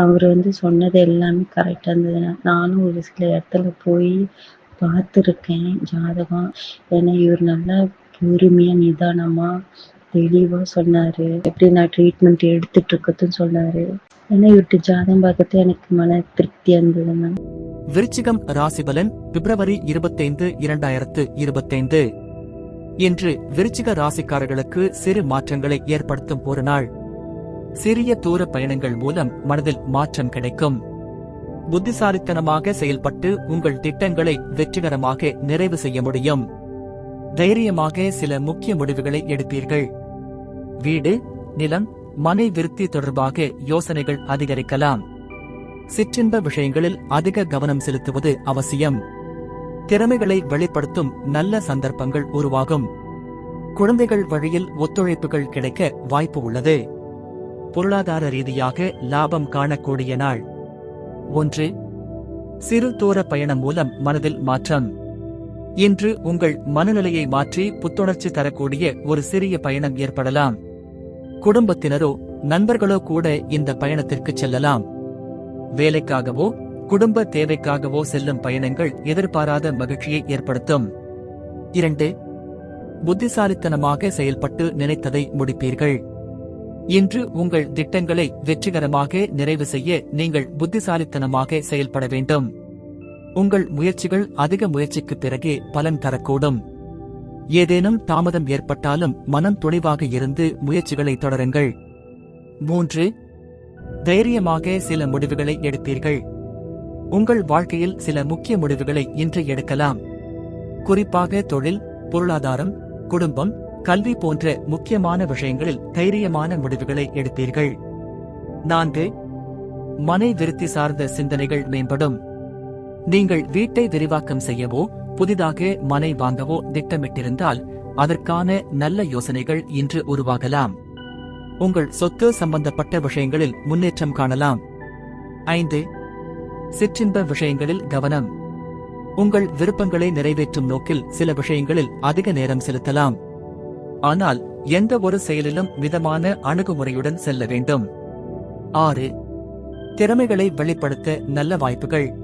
அவர் வந்து சொன்னது எல்லாமே கரெக்டாக இருந்தது. நானும் ஒரு சில இடத்துல போய் பார்த்துருக்கேன் ஜாதகம். ஏன்னா இவர் நல்லா பொறுமையாக நிதானமாக தெளிவாக சொன்னார். எப்படி நான் ட்ரீட்மெண்ட் எடுத்துட்டு இருக்கதுன்னு சொன்னார். ஏன்னா இவர்கிட்ட ஜாதகம் பார்க்கறது எனக்கு மன திருப்தியாக இருந்தது மேம் விருச்சிகம் ராசிபலன் பிப்ரவரி இருபத்தைந்து இரண்டாயிரத்து இருபத்தைந்து. இன்று விருச்சிக ராசிக்காரர்களுக்கு சிறு மாற்றங்களை ஏற்படுத்தும் ஒரு நாள். சிறிய தூர பயணங்கள் மூலம் மனதில் மாற்றம் கிடைக்கும். புத்திசாலித்தனமாக செயல்பட்டு உங்கள் திட்டங்களை வெற்றிகரமாக நிறைவு செய்ய முடியும். தைரியமாக சில முக்கிய முடிவுகளை எடுப்பீர்கள். வீடு நிலம் மனை விருத்தி தொடர்பாக யோசனைகள் அதிகரிக்கலாம். சிற்றின்ப விஷயங்களில் அதிக கவனம் செலுத்துவது அவசியம். திறமைகளை வெளிப்படுத்தும் நல்ல சந்தர்ப்பங்கள் உருவாகும். குழந்தைகள் வழியில் ஒத்துழைப்புகள் கிடைக்க வாய்ப்பு உள்ளது. பொருளாதார ரீதியாக லாபம் காணக்கூடிய நாள். ஒன்று சிறு தூர பயணம் மூலம் மனதில் மாற்றம். இன்று உங்கள் மனநிலையை மாற்றி புத்துணர்ச்சி தரக்கூடிய ஒரு சிறிய பயணம் ஏற்படலாம். குடும்பத்தினரோ நண்பர்களோ கூட இந்த பயணத்திற்கு செல்லலாம். வேலைக்காகவோ குடும்ப தேவைக்காகவோ செல்லும் பயணங்கள் எதிர்பாராத மகிழ்ச்சியை ஏற்படுத்தும். இரண்டு புத்திசாலித்தனமாக செயல்பட்டு நினைத்ததை முடிப்பீர்கள். இன்று உங்கள் திட்டங்களை வெற்றிகரமாக நிறைவு செய்ய நீங்கள் புத்திசாலித்தனமாக செயல்பட வேண்டும். உங்கள் முயற்சிகள் அதிக முயற்சிக்கு பிறகே பலன் தரக்கூடும். ஏதேனும் தாமதம் ஏற்பட்டாலும் மனம் துணிவாக இருந்து முயற்சிகளை தொடருங்கள். மூன்று தைரியமாக சில முடிவுகளை எடுப்பீர்கள். உங்கள் வாழ்க்கையில் சில முக்கிய முடிவுகளை இன்று எடுக்கலாம். குறிப்பாக தொழில் பொருளாதாரம் குடும்பம் கல்வி போன்ற முக்கியமான விஷயங்களில் தைரியமான முடிவுகளை எடுப்பீர்கள். நான்கு மனை விருத்தி சார்ந்த சிந்தனைகள் மேம்படும். நீங்கள் வீட்டை விரிவாக்கம் செய்யவோ புதிதாக மனை வாங்கவோ திட்டமிட்டிருந்தால் அதற்கான நல்ல யோசனைகள் இன்று உருவாகலாம். உங்கள் சொத்து சம்பந்தப்பட்ட விஷயங்களில் முன்னேற்றம் காணலாம். ஐந்து சிற்றின்ப விஷயங்களில் கவனம். உங்கள் விருப்பங்களை நிறைவேற்றும் நோக்கில் சில விஷயங்களில் அதிக நேரம் செலுத்தலாம். ஆனால் எந்த ஒரு செயலிலும் மிதமான அணுகுமுறையுடன் செல்ல வேண்டும். ஆறு. திறமைகளை வெளிப்படுத்த நல்ல வாய்ப்புகள்.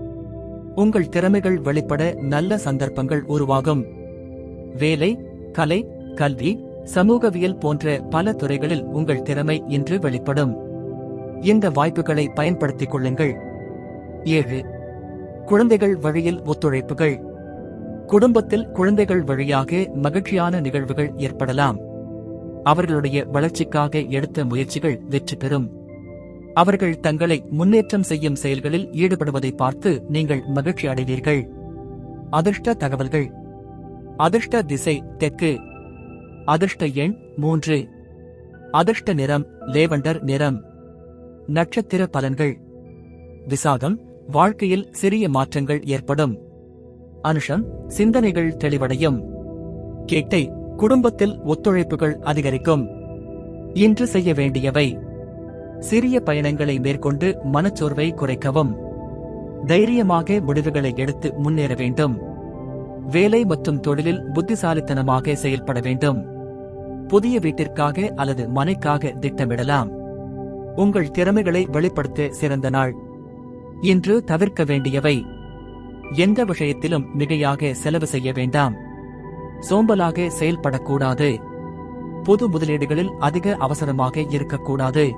உங்கள் திறமைகள் வெளிப்பட நல்ல சந்தர்ப்பங்கள் உருவாகும். வேலை கலை கல்வி சமூகவியல் போன்ற பல துறைகளில் உங்கள் திறமை இன்று வெளிப்படும். இந்த வாய்ப்புகளை பயன்படுத்திக் கொள்ளுங்கள். ஏழு. குழந்தைகள் வழியில் ஒத்துழைப்புகள். குடும்பத்தில் குழந்தைகள் வழியாக மகிழ்ச்சியான நிகழ்வுகள் ஏற்படலாம். அவர்களுடைய வளர்ச்சிக்காக எடுத்த முயற்சிகள் வெற்றி பெறும். அவர்கள் தங்களை முன்னேற்றம் செய்யும் செயல்களில் ஈடுபடுவதை பார்த்து நீங்கள் மகிழ்ச்சி அடைவீர்கள். அதிர்ஷ்ட தகவல்கள். அதிர்ஷ்ட திசை தெற்கு. அதிர்ஷ்ட எண் மூன்று. அதிர்ஷ்ட நிறம் லேவண்டர் நிறம். நட்சத்திர பலன்கள். விசாகம். வாழ்க்கையில் சிறிய மாற்றங்கள் ஏற்படும். அனுஷம் சிந்தனைகள் தெளிவடையும். கேட்டை குடும்பத்தில் ஒத்துழைப்புகள் அதிகரிக்கும். இன்று செய்ய வேண்டியவை. சிறிய பயணங்களை மேற்கொண்டு மனச்சோர்வை குறைக்கவும். தைரியமாக முடிவுகளை எடுத்து முன்னேற வேண்டும். வேலை மற்றும் தொழிலில் புத்திசாலித்தனமாக செயல்பட வேண்டும். புதிய வீட்டிற்காக அல்லது மனைக்காக திட்டமிடலாம். உங்கள் திறமைகளை வெளிப்படுத்த சிறந்த நாள். இன்று தவிர்க்க வேண்டியவை. எந்த விஷயத்திலும் மிகையாக செலவு செய்ய வேண்டாம். சோம்பலாக செயல்படக்கூடாது. பொது முதலீடுகளில் அதிக அவசரமாக இருக்கக்கூடாது.